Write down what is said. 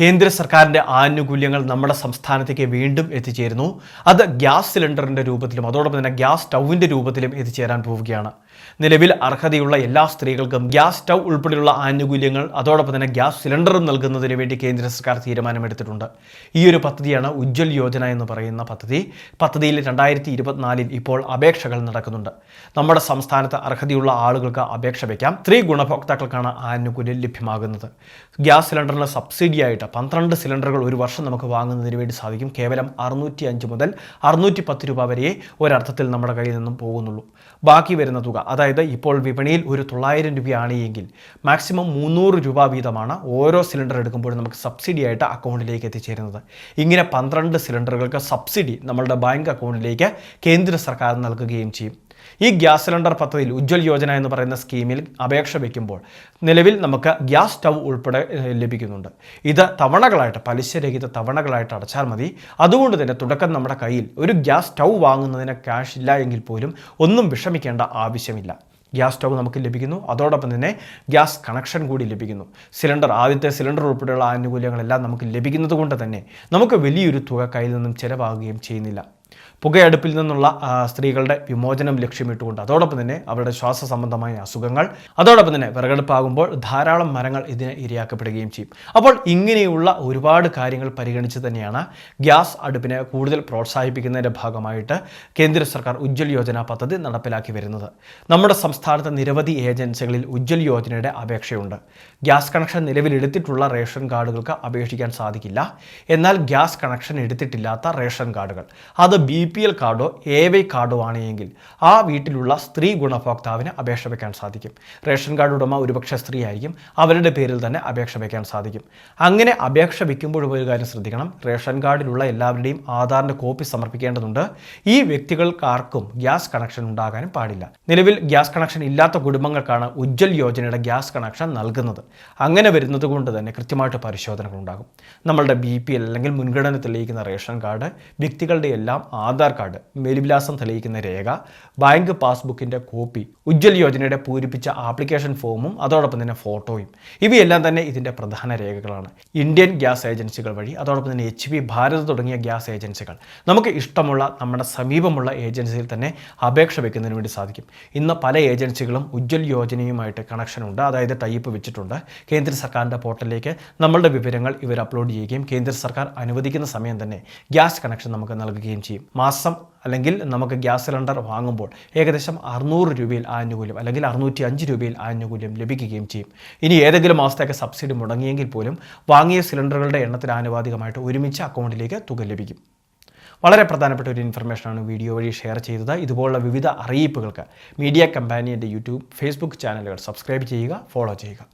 കേന്ദ്ര സർക്കാരിന്റെ ആനുകൂല്യങ്ങൾ നമ്മുടെ സംസ്ഥാനത്തേക്ക് വീണ്ടും എത്തിച്ചേരുന്നു. അത് ഗ്യാസ് സിലിണ്ടറിന്റെ രൂപത്തിലും അതോടൊപ്പം തന്നെ ഗ്യാസ് സ്റ്റൗവിന്റെ രൂപത്തിലും എത്തിച്ചേരാൻ പോവുകയാണ്. നിലവിൽ അർഹതയുള്ള എല്ലാ സ്ത്രീകൾക്കും ഗ്യാസ് സ്റ്റൗ ഉൾപ്പെടെയുള്ള ആനുകൂല്യങ്ങൾ അതോടൊപ്പം തന്നെ ഗ്യാസ് സിലിണ്ടറും നൽകുന്നതിന് വേണ്ടി കേന്ദ്ര സർക്കാർ തീരുമാനമെടുത്തിട്ടുണ്ട്. ഈ ഒരു പദ്ധതിയാണ് ഉജ്ജ്വൽ യോജന എന്ന് പറയുന്ന പദ്ധതി. പദ്ധതിയിൽ രണ്ടായിരത്തി ഇരുപത്തിനാലിൽ ഇപ്പോൾ അപേക്ഷകൾ നടക്കുന്നുണ്ട്. നമ്മുടെ സംസ്ഥാനത്ത് അർഹതയുള്ള ആളുകൾക്ക് അപേക്ഷ വയ്ക്കാം സ്ത്രീ ഗുണഭോക്താക്കൾക്കാണ് ആനുകൂല്യം ലഭ്യമാകുന്നത്. ഗ്യാസ് സിലിണ്ടറിന് സബ്സിഡിയായിട്ട് പന്ത്രണ്ട് സിലിണ്ടറുകൾ ഒരു വർഷം നമുക്ക് വാങ്ങുന്നതിന് വേണ്ടി സാധിക്കും. കേവലം അറുന്നൂറ്റി അഞ്ച് മുതൽ അറുന്നൂറ്റി പത്ത് രൂപ വരെയേ ഒരർത്ഥത്തിൽ നമ്മുടെ കയ്യിൽ നിന്നും പോകുന്നുള്ളൂ. ബാക്കി വരുന്ന തുക അതായത് ഇപ്പോൾ വിപണിയിൽ ഒരു തൊള്ളായിരം രൂപയാണ് എങ്കിൽ മാക്സിമം മുന്നൂറ് രൂപ വീതമാണ് ഓരോ സിലിണ്ടർ എടുക്കുമ്പോഴും നമുക്ക് സബ്സിഡി ആയിട്ട് അക്കൗണ്ടിലേക്ക് എത്തിച്ചേരുന്നത്. ഇങ്ങനെ പന്ത്രണ്ട് സിലിണ്ടറുകൾക്ക് സബ്സിഡി നമ്മളുടെ ബാങ്ക് അക്കൗണ്ടിലേക്ക് കേന്ദ്ര സർക്കാർ നൽകുകയും ചെയ്യും. ഈ ഗ്യാസ് സിലിണ്ടർ പദ്ധതിയിൽ ഉജ്ജ്വൽ യോജന എന്ന് പറയുന്ന സ്കീമിൽ അപേക്ഷ വയ്ക്കുമ്പോൾ നിലവിൽ നമുക്ക് ഗ്യാസ് സ്റ്റൗ ഉൾപ്പെടെ ലഭിക്കുന്നുണ്ട്. ഇത് തവണകളായിട്ട് പലിശരഹിത തവണകളായിട്ട് അടച്ചാൽ മതി. അതുകൊണ്ട് തന്നെ തുടക്കം നമ്മുടെ കയ്യിൽ ഒരു ഗ്യാസ് സ്റ്റൗ വാങ്ങുന്നതിന് ക്യാഷ് ഇല്ല എങ്കിൽ പോലും ഒന്നും വിഷമിക്കേണ്ട ആവശ്യമില്ല. ഗ്യാസ് സ്റ്റൗ നമുക്ക് ലഭിക്കുന്നു. അതോടൊപ്പം തന്നെ ഗ്യാസ് കണക്ഷൻ കൂടി ലഭിക്കുന്നു. സിലിണ്ടർ ആദ്യത്തെ സിലിണ്ടർ ഉൾപ്പെടെയുള്ള ആനുകൂല്യങ്ങളെല്ലാം നമുക്ക് ലഭിക്കുന്നത് കൊണ്ട് തന്നെ നമുക്ക് വലിയൊരു തുക കയ്യിൽ നിന്നും ചിലവാകുകയും ചെയ്യുന്നില്ല. പുകയടുപ്പിൽ നിന്നുള്ള സ്ത്രീകളുടെ വിമോചനം ലക്ഷ്യമിട്ടുകൊണ്ട് അതോടൊപ്പം തന്നെ അവരുടെ ശ്വാസ സംബന്ധമായ അസുഖങ്ങൾ അതോടൊപ്പം തന്നെ വിറകടുപ്പാകുമ്പോൾ ധാരാളം മരങ്ങൾ ഇതിന് ഇരയാക്കപ്പെടുകയും ചെയ്യും. അപ്പോൾ ഇങ്ങനെയുള്ള ഒരുപാട് കാര്യങ്ങൾ പരിഗണിച്ച് തന്നെയാണ് ഗ്യാസ് അടുപ്പിനെ കൂടുതൽ പ്രോത്സാഹിപ്പിക്കുന്നതിന്റെ ഭാഗമായിട്ട് കേന്ദ്ര സർക്കാർ ഉജ്ജ്വൽ യോജന പദ്ധതി നടപ്പിലാക്കി വരുന്നത്. നമ്മുടെ സംസ്ഥാനത്തെ നിരവധി ഏജൻസികളിൽ ഉജ്ജ്വൽ യോജനയുടെ അപേക്ഷയുണ്ട്. ഗ്യാസ് കണക്ഷൻ നിലവിലെടുത്തിട്ടുള്ള റേഷൻ കാർഡുകൾക്ക് അപേക്ഷിക്കാൻ സാധിക്കില്ല. എന്നാൽ ഗ്യാസ് കണക്ഷൻ എടുത്തിട്ടില്ലാത്ത റേഷൻ കാർഡുകൾ. അത് ബി പി എൽ കാർഡോ എ വൈ കാർഡോ ആണ് എങ്കിൽ ആ വീട്ടിലുള്ള സ്ത്രീ ഗുണഭോക്താവിന് അപേക്ഷ വയ്ക്കാൻ സാധിക്കും. റേഷൻ കാർഡ് ഉടമ ഒരുപക്ഷെ സ്ത്രീ ആയിരിക്കും. അവരുടെ പേരിൽ തന്നെ അപേക്ഷ വയ്ക്കാൻ സാധിക്കും. അങ്ങനെ അപേക്ഷ വയ്ക്കുമ്പോഴും ഒരു കാര്യം ശ്രദ്ധിക്കണം. റേഷൻ കാർഡിലുള്ള എല്ലാവരുടെയും ആധാറിന്റെ കോപ്പി സമർപ്പിക്കേണ്ടതുണ്ട്. ഈ വ്യക്തികൾക്കാർക്കും ഗ്യാസ് കണക്ഷൻ ഉണ്ടാകാനും പാടില്ല. നിലവിൽ ഗ്യാസ് കണക്ഷൻ ഇല്ലാത്ത കുടുംബങ്ങൾക്കാണ് ഉജ്ജ്വൽ യോജനയുടെ ഗ്യാസ് കണക്ഷൻ നൽകുന്നത്. അങ്ങനെ വരുന്നത് കൊണ്ട് തന്നെ കൃത്യമായിട്ട് പരിശോധനകൾ ഉണ്ടാകും. നമ്മളുടെ ബി പി എൽ അല്ലെങ്കിൽ മുൻഗണന തെളിയിക്കുന്ന റേഷൻ കാർഡ് വ്യക്തികളുടെ എല്ലാം ആധാർ കാർഡ് മേൽവിലാസം തെളിയിക്കുന്ന രേഖ ബാങ്ക് പാസ്ബുക്കിന്റെ കോപ്പി ഉജ്ജ്വൽ യോജനയുടെ പൂരിപ്പിച്ച ആപ്ലിക്കേഷൻ ഫോമും അതോടൊപ്പം തന്നെ ഫോട്ടോയും. ഇവയെല്ലാം തന്നെ ഇതിന്റെ പ്രധാന രേഖകളാണ്. ഇന്ത്യൻ ഗ്യാസ് ഏജൻസികൾ വഴി അതോടൊപ്പം തന്നെ എച്ച് പി ഭാരത് തുടങ്ങിയ ഗ്യാസ് ഏജൻസികൾ. നമുക്ക് ഇഷ്ടമുള്ള നമ്മുടെ സമീപമുള്ള ഏജൻസിയിൽ തന്നെ അപേക്ഷ വയ്ക്കുന്നതിന് വേണ്ടി സാധിക്കും. ഇന്ന് പല ഏജൻസികളും ഉജ്ജ്വൽ യോജനയുമായിട്ട് കണക്ഷൻ ഉണ്ട്. അതായത് ടൈപ്പ് വെച്ചിട്ടുണ്ട്. കേന്ദ്ര സർക്കാരിന്റെ പോർട്ടലിലേക്ക് നമ്മളുടെ വിവരങ്ങൾ ഇവർ അപ്ലോഡ് ചെയ്യുകയും കേന്ദ്ര സർക്കാർ അനുവദിക്കുന്ന സമയം തന്നെ ഗ്യാസ് കണക്ഷൻ നമുക്ക് നൽകുകയും ചെയ്യും. മാസം അല്ലെങ്കിൽ നമുക്ക് ഗ്യാസ് സിലിണ്ടർ വാങ്ങുമ്പോൾ ഏകദേശം അറുന്നൂറ് രൂപയിൽ ആനുകൂല്യം അല്ലെങ്കിൽ അറുന്നൂറ്റി അഞ്ച് രൂപയിൽ ആനുകൂല്യം ലഭിക്കുകയും ചെയ്യും. ഇനി ഏതെങ്കിലും മാസത്തേക്ക് സബ്സിഡി മുടങ്ങിയെങ്കിൽ പോലും വാങ്ങിയ സിലിണ്ടറുകളുടെ എണ്ണത്തിന് ആനുപാതികമായിട്ട് ഒരുമിച്ച് അക്കൗണ്ടിലേക്ക് തുക ലഭിക്കും. വളരെ പ്രധാനപ്പെട്ട ഒരു ഇൻഫർമേഷനാണ് വീഡിയോ വഴി ഷെയർ ചെയ്തത്. ഇതുപോലുള്ള വിവിധ അറിയിപ്പുകൾക്ക് മീഡിയ കമ്പാനിയുടെ യൂട്യൂബ് ഫേസ്ബുക്ക് ചാനലുകൾ സബ്സ്ക്രൈബ് ചെയ്യുക ഫോളോ ചെയ്യുക.